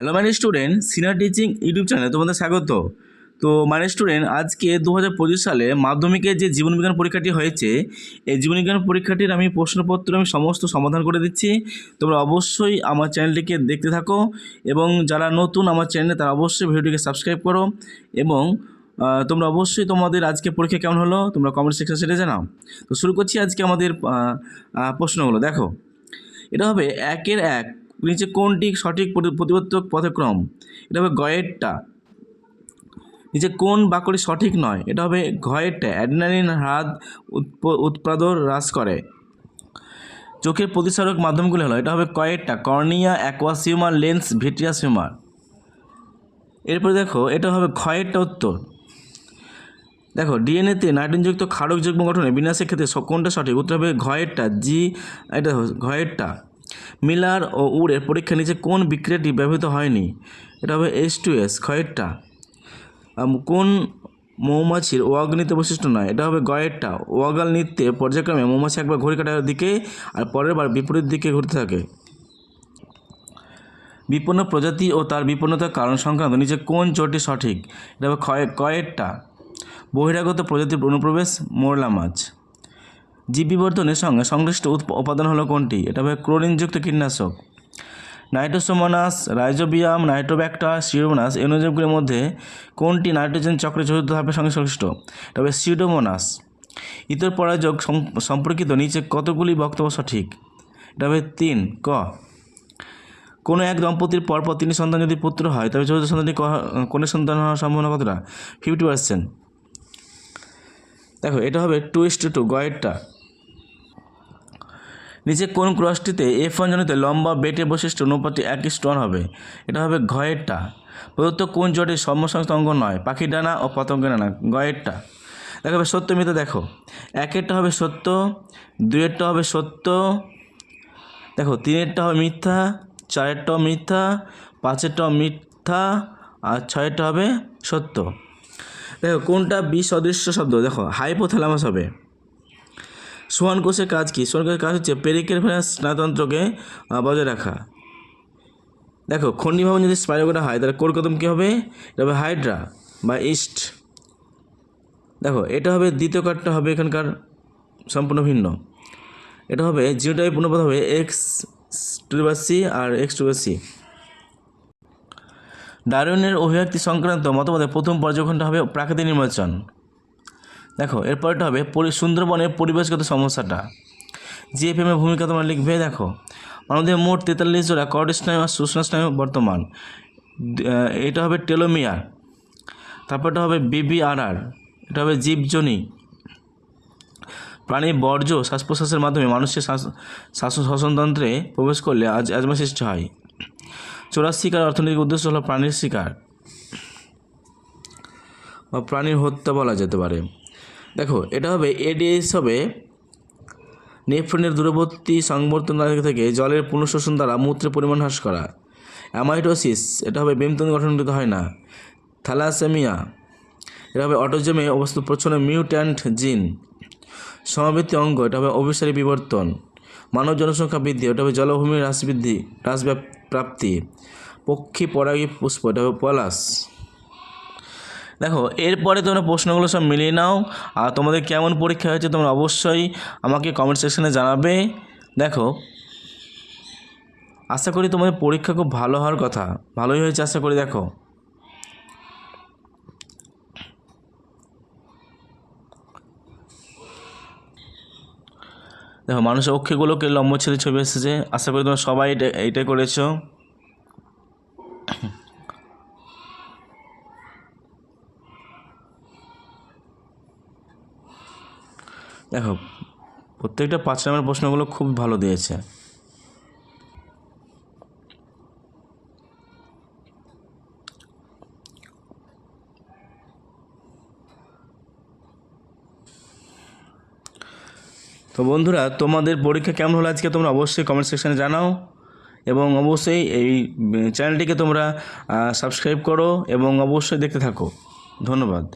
Hello মানে student senior teaching YouTube চ্যানেলে তোমাদের স্বাগত। তো মানে স্টুডেন্ট আজকে দু হাজার পঁচিশ সালে মাধ্যমিকের যে জীবনবিজ্ঞান পরীক্ষাটি হয়েছে, এই জীবনবিজ্ঞান পরীক্ষাটির আমি প্রশ্নপত্র, আমি সমস্ত সমাধান করে দিচ্ছি। তোমরা অবশ্যই আমার চ্যানেলটিকে দেখতে থাকো এবং যারা নতুন আমার চ্যানেলে, তারা অবশ্যই ভিডিওটিকে সাবস্ক্রাইব করো এবং তোমরা অবশ্যই তোমাদের আজকে পরীক্ষা কেমন হলো, তোমরা কমেন্ট সেকশন সেটা জানাও। তো শুরু করছি আজকে আমাদের প্রশ্নগুলো। দেখো, এটা হবে একের এক নিচে কোনটি সঠিক প্রতি- প্রতিবর্তক পথক্রম? এটা হবে গয়েরটা নিচে কোন বাক্যটি সঠিক নয়, এটা হবে ঘয়েরটা অ্যাড্রিনালিন হ্রাদ উৎপ- উৎপাদন হ্রাস করে। চোখের প্রতিসারক মাধ্যমগুলি হলো, এটা হবে কয়েকটা cornea aqueous humour lens vitreous humour এরপরে দেখো, এটা হবে ক্ষয়েরটা উত্তর। দেখো, ডিএনএতে নাইট্রোজেনযুক্ত ক্ষারক যুগ্ম গঠনে বিন্যাসের ক্ষেত্রে কোনটা সঠিক? উত্তর হবে ঘয়েরটা জি, এটা ঘয়েরটা মিলার ও উড়ের পরীক্ষা নিচে কোন বিক্রিয়াটি ব্যবহৃত হয়নি? এটা হবে এস টু এস ক্ষয়েরটা কোন মৌমাছির ওয়াগনিতে বৈশিষ্ট্য নয়? এটা হবে গয়েরটা। ওয়াগাল নৃত্যে পর্যায়ক্রমে মৌমাছি একবার ঘড়ি কাটার দিকে আর পরের বার বিপরীত দিকে ঘুরতে থাকে। বিপন্ন প্রজাতি ও তার বিপন্নতার কারণ সংক্রান্ত নিচে কোন জোটটি সঠিক? এটা হবে ক্ষয় কয়েরটা বহিরাগত প্রজাতির অনুপ্রবেশ, মোরলা মাছ। জীব সঙ্গে সংশ্লিষ্ট উপাদান হলো কোনটি? এটা হবে ক্লোরিনযুক্ত কীটনাশক। নাইট্রোসোমানাস, রাইজোবিয়াম, নাইট্রোব্যাক্টার, সিউডোমোনাস এই মধ্যে কোনটি নাইট্রোজেন চক্রের চতুর্থ ধাপের সঙ্গে সংশ্লিষ্ট তবে সিউডোমোনাস। ইতর পরাজক সম- সম্পর্কিত নিচে কতগুলি বক্তব্য সঠিক? এটা হবে তিন, ক। কোনো এক দম্পতির পরপর তিন সন্তান যদি পুত্র হয়, তবে চতুর্থ সন্তানটি ক- কোনের সন্তান হওয়ার সম্ভাবনা কতটা? ফিফটি পার্সেন্ট দেখো, এটা হবে টু ইস টু টু গয়েরটা। নিচে কোন ক্রসটিতে এফ ওয়ান জনিত লম্বা বেটের বৈশিষ্ট্য অনুপাতটি একই স্টোন হবে? এটা হবে ঘয়েরটা প্রদত্ত কোন জোটের সমসংস্থ অঙ্গ নয়? পাখির ডানা ও পতঙ্গের ডানা। গয়েরটা। দেখো সত্য মিথ্যা দেখো। একেরটা হবে সত্য দুয়েরটা হবে সত্য। দেখো, তিনেরটা হবে মিথ্যা, চারেরটাও মিথ্যা, পাঁচেরটাও মিথ্যা, আর ছয়েরটা হবে সত্য। দেখো, কোনটা বিসদৃশ্য শব্দ? দেখো, হাইপোথ্যালামাস হবে। সোয়ান কোষের কাজ কী? সোয়ান কোষের কাজ হচ্ছে পেরিকের ফেরা স্নায়তন্ত্রকে আহ, বজায় রাখা। দেখো খন্ডি ভবন যদি স্পাইরোগোটা হয় তাহলে কোর কদম কী হবে? এটা হবে হাইড্রা বা ইস্ট দেখো এটা হবে দ্বিতীয় কার্ডটা হবে এখানকার সম্পূর্ণ ভিন্ন। এটা হবে জিওটাইপ অনুপাত হবে এক্স টু বা সি আর এক্স টু বা সি ডারউইনের অভিব্যক্তি সংক্রান্ত মতামতে প্রথম পর্যবেক্ষণটা হবে প্রাকৃতিক নির্বাচন। দেখো এরপরটা হবে সুন্দরবনের পরিবেশগত সমস্যাটা। জিএফএম এর ভূমিকা তোমরা লিখবে, দেখো আমাদের মোট তেতাল্লিশ জোড়া কর্ড স্নায়ু আর সুষনা স্নায়ু বর্তমান এটা হবে টেলোমিয়ার। তারপরটা হবে বিবিআরআর এটা হবে জীবজনি। প্রাণী বর্জ্য শ্বাস প্রশ্বাসের মাধ্যমে মানুষের শ্বাস শ্বাস শ্বসনতন্ত্রে প্রবেশ করলে আজ আজমা সৃষ্টি হয়। চোরার শিকার অর্থনৈতিক উদ্দেশ্য হলো প্রাণীর শিকার। বা প্রাণীর হত্যা বলা যেতে পারে। দেখো, এটা হবে এডিএস হবে নেফ্রনের দূরবর্তী সংবর্তন থেকে জলের পুনঃশোষণ দ্বারা মূত্রের পরিমাণ হ্রাস করা। অ্যামাইটোসিস এটা হবে বেমতন গঠনকৃত হয় না। থ্যালাসেমিয়া এটা হবে অটোজমে অবস্থিত প্রচ্ছন্ন মিউট্যান্ট জিন। সমাবৃত্তি অঙ্গ, এটা হবে অভিসারী বিবর্তন। মানব জনসংখ্যা বৃদ্ধি, এটা হবে জলভূমির হ্রাস বৃদ্ধি হ্রাস প্রাপ্তি পক্ষী পরাগী পুষ্প, এটা হবে পলাশ। দেখো, এরপরে তোমরা প্রশ্নগুলো সব মিলিয়ে নাও, আর তোমাদের কেমন পরীক্ষা হয়েছে তোমরা অবশ্যই আমাকে কমেন্ট সেকশনে জানাবে। দেখো, আশা করি তোমাদের পরীক্ষা খুব ভালো হওয়ার কথা, ভালোই হয়েছে আশা করি, দেখো। দেখো মানুষের অক্ষিগুলোকে লম্ব ছেড়ে ছবি এসেছে, আশা করি তোমরা সবাই এটা, এইটাই করেছ। দেখো, প্রত্যেকটা পাঁচ নম্বরের প্রশ্নগুলো খুব ভালো দিয়েছে। তো বন্ধুরা, তোমাদের পরীক্ষা কেমন হলো আজকে তোমরা অবশ্যই কমেন্ট সেকশানে জানাও এবং অবশ্যই এই চ্যানেলটিকে তোমরা সাবস্ক্রাইব করো এবং অবশ্যই দেখতে থাকো। ধন্যবাদ।